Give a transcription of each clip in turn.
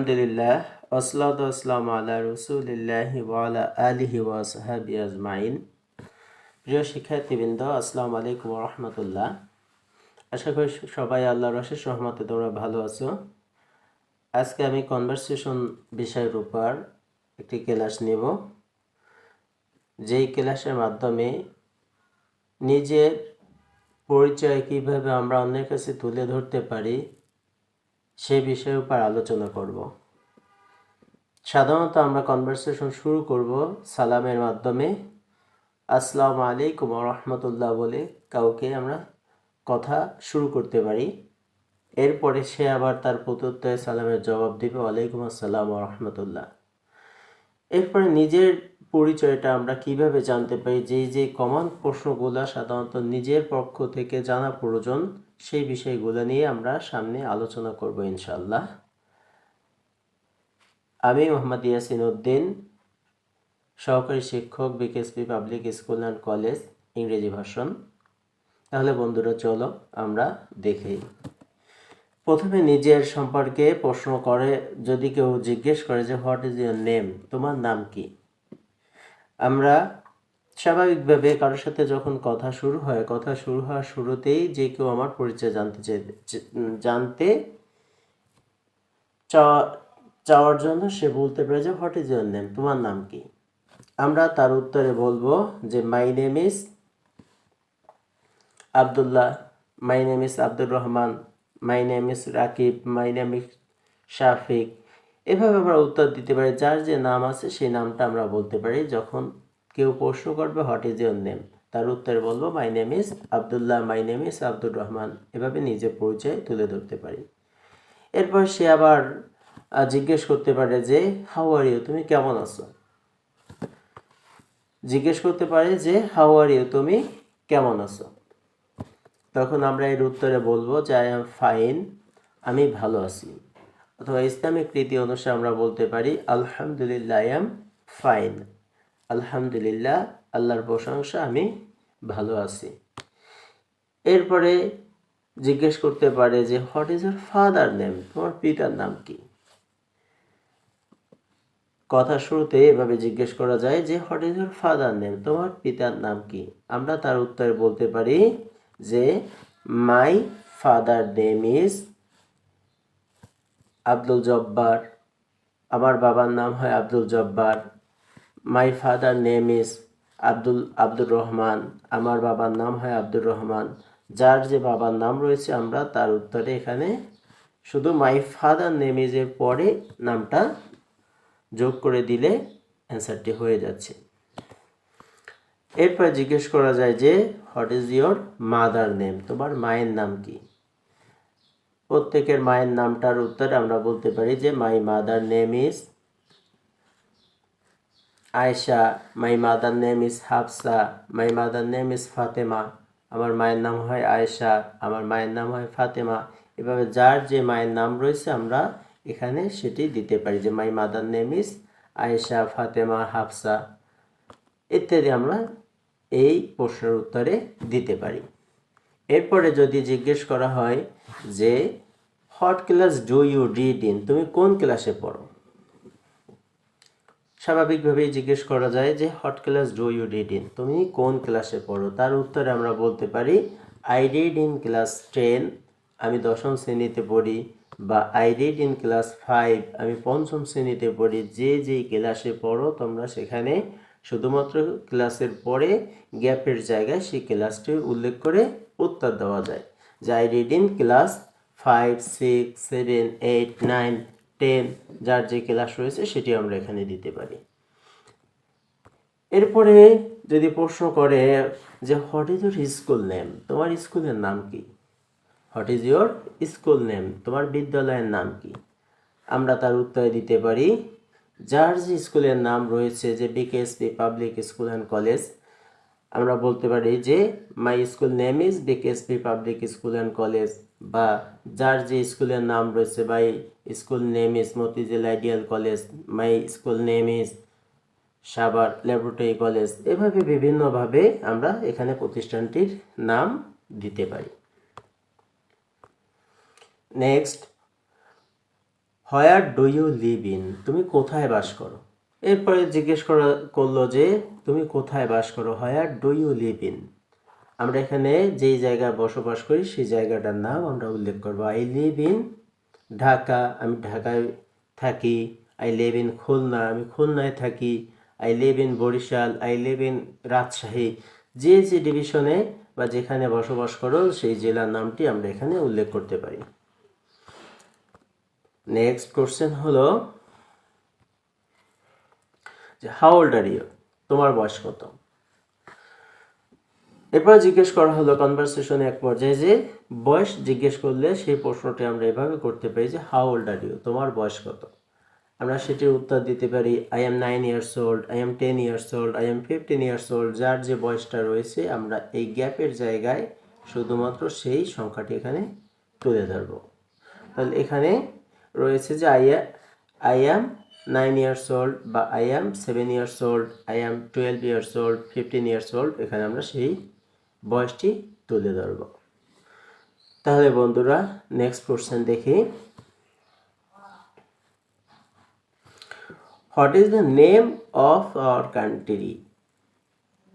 আলহামদুলিল্লাহ আসসালাত আসসালাম আল্লাহ রসুলিল্লাহ ওয়ালা আলিহি ওয়াসহাবি আজমাইন প্রিয় শিক্ষার্থীবৃন্দ, আসসালামু আলাইকুম রহমতুল্লাহ। আশা করি সবাই আল্লাহর অশেষ রহমতে তোমরা ভালো আছো। আজকে আমি কনভারসেশন বিষয়ের উপর একটি ক্লাস নেব। যেই ক্লাসের মাধ্যমে নিজের পরিচয় কীভাবে আমরা অন্যের কাছে তুলে ধরতে পারি সেই বিষয়ের উপর আলোচনা করব। সাধারণত আমরা কনভারসেশন শুরু করব সালামের মাধ্যমে। আসসালামু আলাইকুম রহমতুল্লাহ বলে কাউকে আমরা কথা শুরু করতে পারি। এরপরে সে আবার তার প্রত্যুত্তরে সালামের জবাব দিবে। ওয়ালাইকুম আসসালাম রহমতুল্লাহ। এরপরে নিজের পরিচয়টা আমরা কীভাবে জানতে পারি? যে যে কমন প্রশ্নগুলো সাধারণত নিজের পক্ষ থেকে জানা প্রয়োজন, সেই বিষয়গুলো নিয়ে আমরা সামনে আলোচনা করব ইনশাল্লাহ আমি মোহাম্মদ ইয়াসিন উদ্দিন, সহকারী শিক্ষক BKSP public school and college ইংরেজি ভাষণ। তাহলে বন্ধুরা, চলো আমরা দেখি। প্রথমে নিজের সম্পর্কে প্রশ্ন করে, যদি কেউ জিজ্ঞেস করে যে হোয়াট ইজ ইউর নেম তোমার নাম কি? আমরা স্বাভাবিকভাবে কারোর সাথে যখন কথা শুরু হয়, কথা শুরু হওয়ার শুরুতেই যে কেউ আমার পরিচয় জানতে চাই জানতে চাওয়া চাওয়ার জন্য সে বলতে পারে যে হোয়াট ইজ ইউর নেম তোমার নাম কি? আমরা তার উত্তরে বলব যে my name is Abdullah my name is Abdur Rahman my name is Rakib my name is Shafiq এভাবে আমরা উত্তর দিতে পারি, যার যে নাম আছে সেই নামটা আমরা বলতে পারি। যখন কেউ প্রশ্ন করবে হোয়াট ইজ ইউর নেম তার উত্তরে বলব my name is Abdullah my name is Abdur Rahman এভাবে নিজের পরিচয় তুলে ধরতে পারি। এরপর সে আবার জিজ্ঞেস করতে পারে যে হাউ আর ইউ তুমি কেমন আছো? জিজ্ঞেস করতে পারে যে হাউ আর ইউ তুমি কেমন আছো? তখন আমরা এর উত্তরে বলব যে আই এম ফাইন আমি ভালো আছি। অথবা ইসলামিক রীতি অনুসারে আমরা বলতে পারি, আলহামদুলিল্লাহ, আই এম ফাইন। আলহামদুলিল্লাহ, আল্লাহর প্রশংসা, আমি ভালো আছি। এরপরে জিজ্ঞেস করতে পারে যে what is your father name তোমার পিতার নাম কি? কথা শুরুতে এভাবে জিজ্ঞেস করা যায় যে what is your father name তোমার পিতার নাম কি? আমরা তার উত্তরে বলতে পারি যে my father name is Abdul Jabbar. আমার বাবার নাম হয় Abdul Jabbar. My father name is Abdul, Abdur Rahman. আমার বাবার নাম হয় আব্দুর রহমান। যার যে বাবার নাম রয়েছে আমরা, তার উত্তরে এখানে শুধু মাই ফাদার নেম ইজের পরে নামটা যোগ করে দিলে অ্যান্সারটি হয়ে যাচ্ছে। এরপর জিজ্ঞেস করা যায় যে what is your mother name তোমার মায়ের নাম কি? প্রত্যেকের মায়ের নামটার উত্তরে আমরা বলতে পারি যে my mother name is Ayesha my mother name is Hafsa my mother name is Fatema আমার মায়ের নাম হয় আয়েশা আমার মায়ের নাম হয় ফাতেমা এভাবে যার যে মায়ের নাম রয়েছে, আমরা এখানে সেটি দিতে পারি যে my mother name is Ayesha Fatema Hafsa ইত্যাদি আমরা এই প্রশ্নের উত্তরে দিতে পারি। এরপরে যদি জিজ্ঞেস করা হয় যে what class do you read in তুমি কোন ক্লাসে পড়ো? স্বাভাবিকভাবেই জিজ্ঞেস করা যায় যে what class do you read in তুমি কোন ক্লাসে পড়ো? তার উত্তরে আমরা বলতে পারি I read in class ten আমি দশম শ্রেণীতে পড়ি। বা I read in class five আমি পঞ্চম শ্রেণীতে পড়ি। যে যে ক্লাসে পড়ো, তোমরা সেখানে শুধুমাত্র ক্লাসের পরে গ্যাপের জায়গায় সেই ক্লাসটি উল্লেখ করে উত্তর দেওয়া যায়। যে I class five six seven eight nine ten যার যে ক্লাস রয়েছে সেটি আমরা এখানে দিতে পারি। এরপরে যদি প্রশ্ন করে যে what is your school name তোমার স্কুলের নাম কি? What is your school name তোমার বিদ্যালয়ের নাম কি? আমরা তার উত্তরে দিতে পারি, যার যে স্কুলের নাম রয়েছে যে BKSP public school and college আমরা বলতে পারি যে my school name is BKSP public school and college বা যার যে স্কুলের নাম রয়েছে my school name is Motijheel ideal college my school name is Savar laboratory college এভাবে বিভিন্নভাবে আমরা এখানে প্রতিষ্ঠানটির নাম দিতে পারি। Next where do you live in তুমি কোথায় বাস করো? এরপরে জিজ্ঞেস করা, করল যে, তুমি কোথায় বাস করো where do you live in আমরা এখানে যেই জায়গায় বসবাস করি, সেই জায়গাটার নাম আমরা উল্লেখ করব। I live in Dhaka. আমি ঢাকায় থাকি। I live in Khulna. আমি খুলনায় থাকি। I live in Barisal. I live in Rajshahi. যে যে ডিভিশনে বা যেখানে বসবাস করো, সেই জেলার নামটি আমরা এখানে উল্লেখ করতে পারি। নেক্সট কোশ্চেন হলো যে হাউ ওল্ড আর ইউ তোমার বয়স কত? এরপর জিজ্ঞেস করা হলো কনভারসেশনে এক পর্যায়ে যে, বয়স জিজ্ঞেস করলে সেই প্রশ্নটি আমরা এভাবে করতে পারি যে হাউ ওল্ড আর ইউ তোমার বয়স কত? আমরা সেটির উত্তর দিতে পারি I am nine years old I am ten years old I am fifteen years old যার যে বয়সটা রয়েছে, আমরা এই গ্যাপের জায়গায় শুধুমাত্র সেই সংখ্যাটি এখানে তুলে ধরবো। তাহলে এখানে রয়েছে যে I I am nine years old বা I am seven years old I am twelve years old fifteen years old এখানে আমরা সেই বয়সটি তুলে ধরব। তাহলে বন্ধুরা নেক্সট কোশ্চেন দেখি। What is the name of our country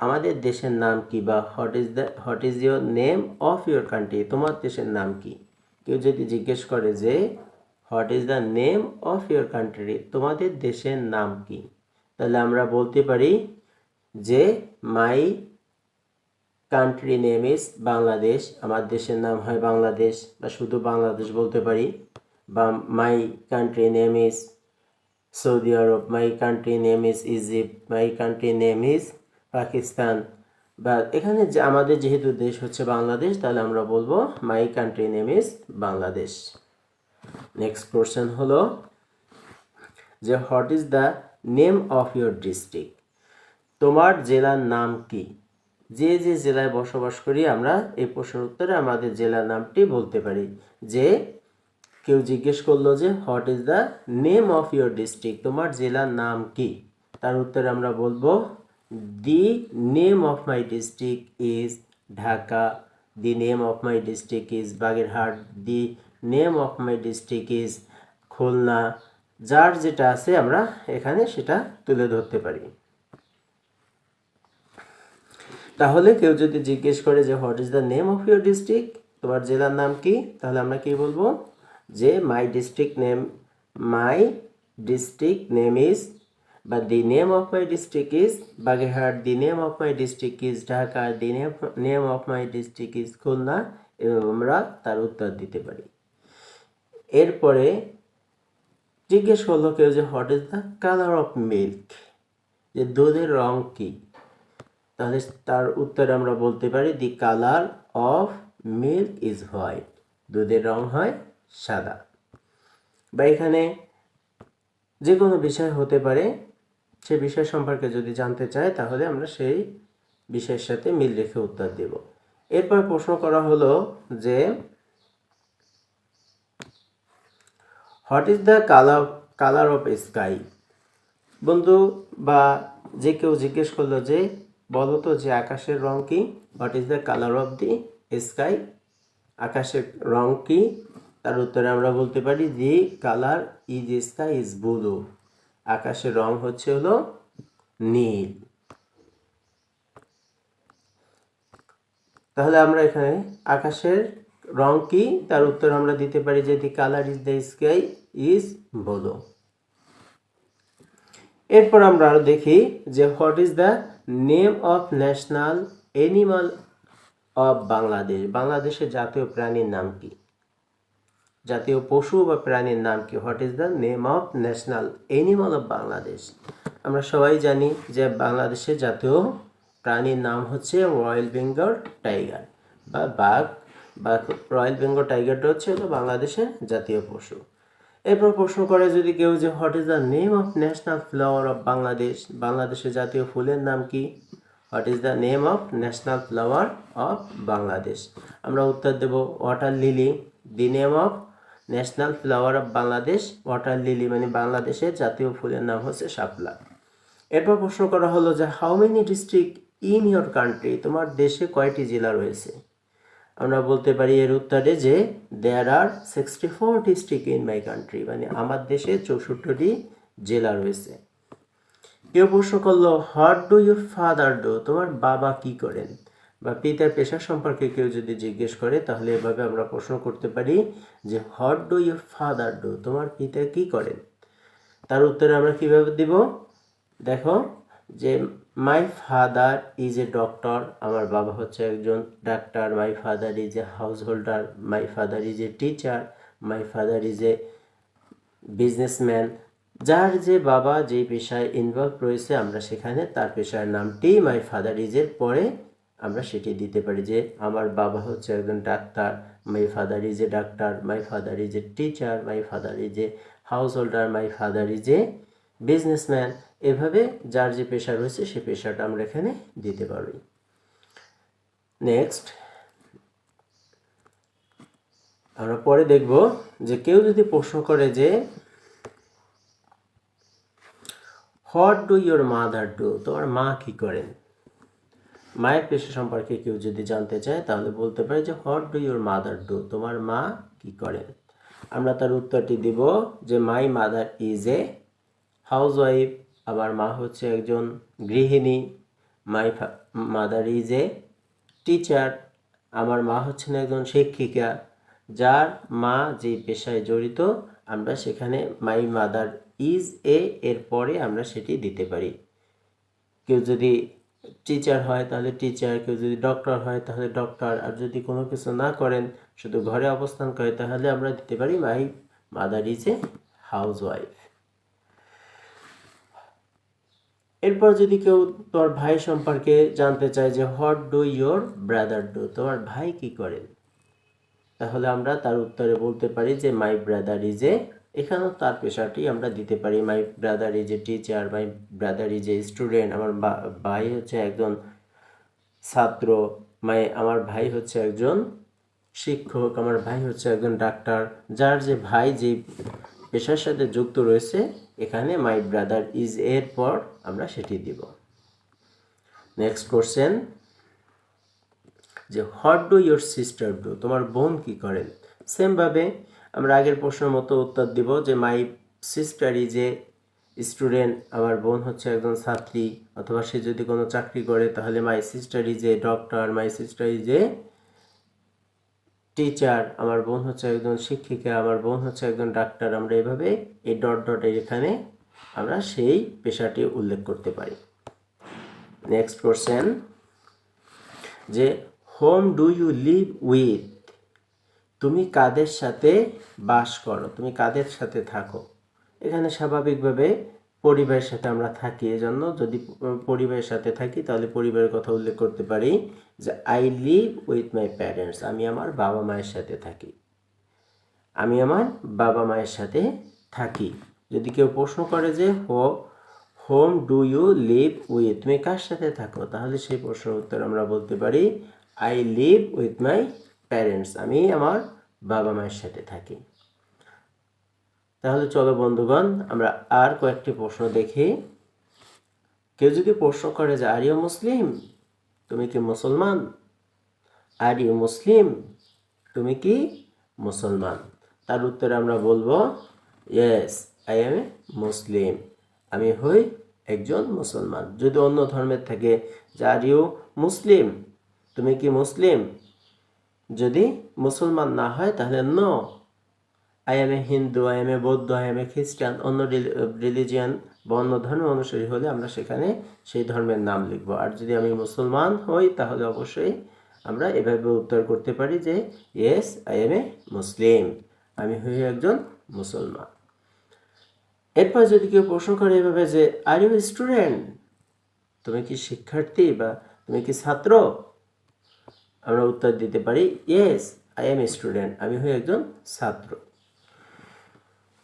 আমাদের দেশের নাম কি বা what is the what is your name of your country তোমার দেশের নাম কি? কেউ যদি জিজ্ঞেস করে যে what is the name of your country তোমাদের দেশের নাম কি? তাহলে আমরা বলতে পারি যে my country name is Bangladesh আমার দেশের নাম হয় বাংলাদেশ, বা শুধু বাংলাদেশ বলতে পারি। বা my country name is Saudi Arab my country name is Egypt my country name is Pakistan বা, এখানে যে, আমাদের যেহেতু দেশ হচ্ছে বাংলাদেশ, তাহলে আমরা বলব my country name is Bangladesh next question হলো, যে what is the name of your district তোমার জেলার নাম কি? যে যে জেলায় বসবাস করি আমরা, এই প্রশ্নের উত্তরে আমাদের জেলার নামটি বলতে পারি। যে কেউ জিজ্ঞেস করল যে what is the name of your district তোমার জেলার নাম কি? তার উত্তরে আমরা বলব the name of my district is Dhaka the name of my district is Bagerhat the name of my district is Khulna যার যেটা আছে আমরা এখানে সেটা তুলে ধরতে পারি। তাহলে কেউ যদি জিজ্ঞেস করে যে what is the name of your district তোমার জেলার নাম কি? তাহলে আমরা কি বলব? যে my district name my district name is বা the name of my district is Bagerhat the name of my district is Dhaka the name name of my district is Khulna এবং আমরা তার উত্তর দিতে পারি। এরপরে জিজ্ঞেস করল কেউ যে what is the colour of milk যে, দুধের রং কি? তাহলে তার উত্তরে আমরা বলতে পারি the colour of milk is white দুধের রং হয় সাদা। বা এখানে যে কোনো বিষয় হতে পারে, সে বিষয় সম্পর্কে যদি জানতে চায়, তাহলে আমরা সেই বিষয়ের সাথে মিল রেখে উত্তর দেব। এরপর প্রশ্ন করা হলো যে what is the colour colour of sky বন্ধু, বা যে কেউ জিজ্ঞেস করল যে, বলো তো যে আকাশের রং কি? What is the colour of the sky আকাশের রং কি? তার উত্তরে আমরা বলতে পারি the colour is sky is blue আকাশের রং হচ্ছে হলো নীল। তাহলে আমরা এখানে আকাশের রং কি? তার উত্তর আমরা দিতে পারি যে the colour is the sky is blue এরপর আমরা আরও দেখি যে what is the name of national animal of Bangladesh বাংলাদেশের জাতীয় প্রাণীর নাম কি? জাতীয় পশু বা প্রাণীর নাম কি? What is the name of national animal of Bangladesh আমরা সবাই জানি যে বাংলাদেশের জাতীয় প্রাণীর নাম হচ্ছে রয়্যাল বেঙ্গল টাইগার বা বাঘ। রয়্যাল বেঙ্গল টাইগারটা হচ্ছে হলো বাংলাদেশের জাতীয় পশু। এরপর প্রশ্ন করে যদি কেউ যে what is the name of national flower of Bangladesh, বাংলাদেশের জাতীয় ফুলের নাম কি? What is the name of national flower of Bangladesh? আমরা উত্তর দেব water lily, the name of national flower of Bangladesh, water lily মানে বাংলাদেশের জাতীয় ফুলের নাম হচ্ছে শাপলা। এরপর প্রশ্ন করা হলো যে how many district in your country তোমার দেশে কয়টি জেলা রয়েছে? আমরা বলতে পারি এর উত্তরে যে there are sixty four district in my country মানে আমার দেশে চৌষট্টিটি জেলা রয়েছে। কেউ প্রশ্ন করল what do your father do তোমার বাবা কি করেন? বা পিতার পেশা সম্পর্কে কেউ যদি জিজ্ঞেস করে, তাহলে এভাবে আমরা প্রশ্ন করতে পারি যে what do your father do তোমার পিতা কি করেন? তার উত্তরে আমরা কীভাবে দিব? দেখো যে my father is a doctor আমার বাবা হচ্ছে একজন doctor. My father is a house holder my father is a teacher my father is a businessman যার যে বাবা যে পেশায় ইনভলভ রয়েছে আমরা সেখানে, তার পেশার নামটি মাই ফাদার ইজের পরে আমরা সেটি দিতে পারি যে আমার বাবা হচ্ছে একজন doctor. My father is a doctor my father is a teacher my father is a house holder my father is a businessman এভাবে যার যে পেশা রয়েছে, সে পেশাটা আমরা এখানে দিতে পারি। নেক্সট আমরা পরে দেখব যে কেউ যদি প্রশ্ন করে যে what do your mother do তোমার মা কি করেন? মায়ের পেশা সম্পর্কে কেউ যদি জানতে চায়, তাহলে বলতে পারে যে what do your mother do তোমার মা কি করেন? আমরা তার উত্তরটি দিব যে my mother is a house wife আমার মা হচ্ছে একজন গৃহিণী my mother is a teacher আমার মা হচ্ছেন একজন শিক্ষিকা, যার মা যে পেশায় জড়িত, আমরা সেখানে মাই মাদার ইজ এ এর পরে আমরা সেটি দিতে পারি। কেউ যদি টিচার হয়, তাহলে টিচার কেউ যদি ডক্টর হয়, তাহলে ডক্টর আর যদি কোনো কিছু না করেন, শুধু ঘরে অবস্থান করে, তাহলে আমরা দিতে পারি my mother is a house wife এরপর যদি কেউ তোমার ভাই সম্পর্কে জানতে চায় যে what do your brother do তোমার ভাই কি করেন তাহলে আমরা তার উত্তরে বলতে পারি যে মাই ব্রাদার ইজ এ এখানেও তার পেশাটি আমরা দিতে পারি। My brother is a teacher my brother is a student আমার ভাই হচ্ছে একজন ছাত্র মাই আমার ভাই হচ্ছে একজন শিক্ষক, আমার ভাই হচ্ছে একজন ডাক্তার। যার যে ভাই যে পেশার সাথে যুক্ত রয়েছে এখানে মাই ব্রাদার ইজ এর পর আমরা সেটি দিব। নেক্সট কোশ্চেন যে what do your sister do তোমার বোন কি করেন সেমভাবে আমরা আগের প্রশ্নের মতো উত্তর দিব যে my sister is a student আমার বোন হচ্ছে একজন ছাত্রী, অথবা সে যদি কোনো চাকরি করে তাহলে my sister is a doctor my sister is a teacher আমার বোন হচ্ছে একজন শিক্ষিকা, আমার বোন হচ্ছে একজন ডাক্তার। আমরা এভাবে এই ডট ডটের এখানে আমরা সেই পেশাটি উল্লেখ করতে পারি। নেক্সট কোশ্চেন যে whom do you live with তুমি কাদের সাথে বাস করো? তুমি কাদের সাথে থাকো? এখানে স্বাভাবিকভাবে পরিবারের সাথে আমরা থাকি, এজন্য যদি পরিবারের সাথে থাকি, তাহলে পরিবারের কথা উল্লেখ করতে পারি যে I live with my parents আমি আমার বাবা মায়ের সাথে থাকি। আমি আমার বাবা মায়ের সাথে থাকি। যদি কেউ প্রশ্ন করে যে who whom do you live with তুমি কার সাথে থাকো? তাহলে সেই প্রশ্নের উত্তর আমরা বলতে পারি I live with my parents আমি আমার বাবা মায়ের সাথে থাকি। তাহলে চলো বন্ধুগণ, আমরা আর কয়েকটি প্রশ্ন দেখি। কেউ যদি প্রশ্ন করে যে আর ইউ মুসলিম? তুমি কি মুসলমান? Are you Muslim? তুমি কি মুসলমান? তার উত্তরে আমরা বলব yes I am a Muslim আমি হই একজন মুসলমান। যদি অন্য ধর্মের থাকে, যে আর ইউ মুসলিম? তুমি কি মুসলিম? যদি মুসলমান না হয়, তাহলে no I am a Hindu I am a বৌদ্ধ আই এম এ খ্রিস্টান অন্য রিলিজিয়ান বা অন্য ধর্ম অনুসারী হলে আমরা সেখানে সেই ধর্মের নাম লিখব। আর যদি আমি মুসলমান হই, তাহলে অবশ্যই আমরা এভাবে উত্তর করতে পারি যে yes I am a Muslim আমি হই একজন মুসলমান। এরপর যদি কেউ প্রশ্ন করে এভাবে যে আর ইউ স্টুডেন্ট তুমি কি শিক্ষার্থী বা তুমি কি ছাত্র? আমরা উত্তর দিতে পারি ইয়েস আই এম স্টুডেন্ট আমি হই একজন ছাত্র।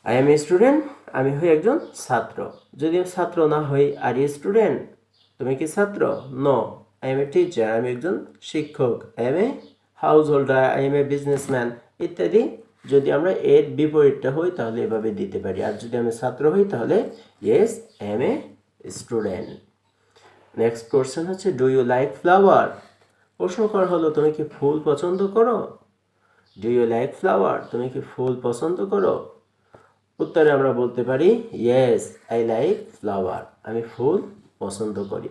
আই এম এ স্টুডেন্ট আমি হই একজন ছাত্র। যদি আমি ছাত্র না হই আর ইউ স্টুডেন্ট তুমি কি ছাত্র? No I am a teacher আমি একজন শিক্ষক। I am a house holder I am a businessman ইত্যাদি। যদি আমরা এর বিপরীতটা হই, তাহলে এভাবে দিতে পারি। আর যদি আমি ছাত্র হই, তাহলে yes I am a student next question হচ্ছে ডু ইউ লাইক ফ্লাওয়ার প্রশ্ন করা হলো, তুমি কি ফুল পছন্দ করো? ডু ইউ লাইক ফ্লাওয়ার তুমি কি ফুল পছন্দ করো? উত্তরে আমরা বলতে পারি ইয়েস আই লাইক ফ্লাওয়ার আমি ফুল পছন্দ করি।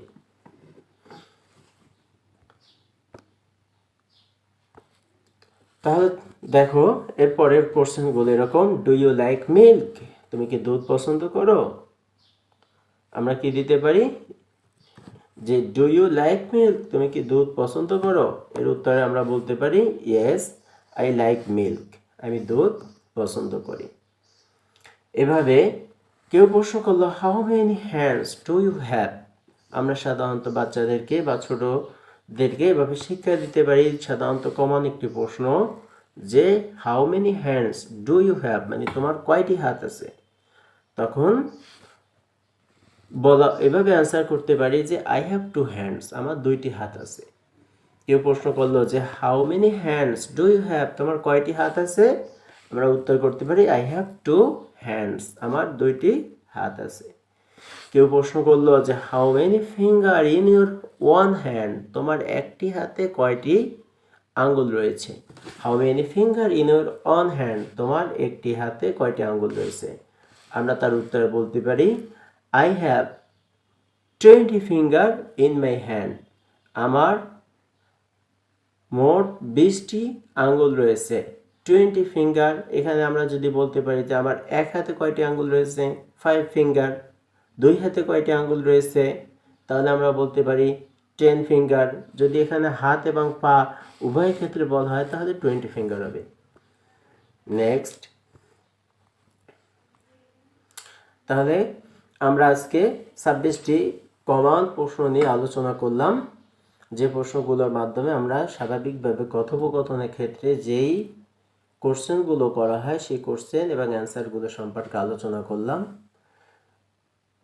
তাহলে দেখো, এরপরের কোশ্চেনগুলো এরকম ডু ইউ লাইক মিল্ক তুমি কি দুধ পছন্দ করো? আমরা কি দিতে পারি? যে ডু ইউ লাইক মিল্ক তুমি কি দুধ পছন্দ করো? এর উত্তরে আমরা বলতে পারি ইয়েস আই লাইক মিল্ক আমি দুধ পছন্দ করি। এভাবে কেউ প্রশ্ন করল how many hands do you have আমরা সাধারণত বাচ্চাদেরকে বা ছোটদেরকে এভাবে শিক্ষা দিতে পারি। সাধারণত কমন একটি প্রশ্ন যে how many hands do you have মানে তোমার কয়টি হাত আছে? তখন বলা, এভাবে অ্যান্সার করতে পারি যে আই হ্যাভ টু হ্যান্ডস আমার দুইটি হাত আছে। কেউ প্রশ্ন করল যে how many hands do you have তোমার কয়টি হাত আছে? আমরা উত্তর করতে পারি আই হ্যাভ টু হ্যান্ডস আমার দুইটি হাত আছে। কেউ প্রশ্ন করল যে how many finger in your one hand তোমার একটি হাতে কয়টি আঙ্গুল রয়েছে? How many finger in your on hand তোমার একটি হাতে কয়টি আঙ্গুল রয়েছে? আমরা তার উত্তরে বলতে পারি I have twenty finger in my hand আমার মোট বিশটি আঙ্গুল রয়েছে। টোয়েন্টি ফিঙ্গার এখানে আমরা যদি বলতে পারি যে আমার এক হাতে কয়টি আঙ্গুল রয়েছে? ফাইভ ফিঙ্গার দুই হাতে কয়টি আঙ্গুল রয়েছে? তাহলে আমরা বলতে পারি টেন ফিঙ্গার যদি এখানে হাত এবং পা উভয় ক্ষেত্রে বলা হয়, তাহলে টোয়েন্টি ফিঙ্গার হবে। নেক্সট তাহলে আমরা আজকে ছাব্বিশটি কমন প্রশ্ন নিয়ে আলোচনা করলাম। যে প্রশ্নগুলোর মাধ্যমে আমরা স্বাভাবিকভাবে কথোপকথনের ক্ষেত্রে যেই কোশ্চেনগুলো করা হয় সেই কোশ্চেন এবং অ্যান্সারগুলো সম্পর্কে আলোচনা করলাম।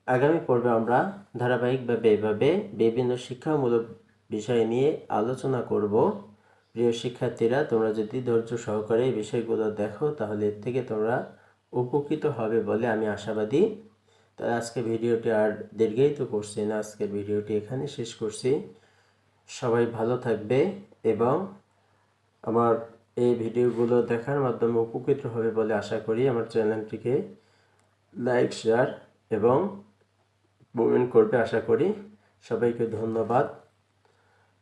আগামী পর্বে আমরা ধারাবাহিকভাবে এভাবে বিভিন্ন শিক্ষামূলক বিষয় নিয়ে আলোচনা করব। প্রিয় শিক্ষার্থীরা, তোমরা যদি ধৈর্য সহকারে এই বিষয়গুলো দেখো, তাহলে এর থেকে তোমরা উপকৃত হবে বলে আমি আশাবাদী। তাই আজকে ভিডিওটি আর দীর্ঘায়িত করছি না, আজকের ভিডিওটি এখানে শেষ করছি। সবাই ভালো থাকবে এবং আমার এই ভিডিওগুলো দেখার মাধ্যমে উপকৃত হবে বলে আশা করি আমার চ্যানেলটিকে লাইক, শেয়ার এবং কমেন্ট করবে। আশা করি সবাইকে ধন্যবাদ।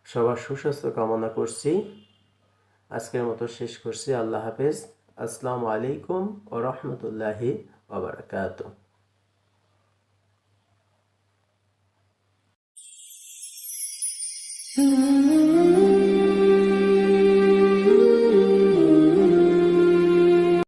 সবার সুস্বাস্থ্য কামনা করছি। আজকের মতো শেষ করছি। আল্লাহ হাফেজ। আসসালামু আলাইকুম ও রহমতুল্লাহি ওবরাকাতুহ Mm-hmm.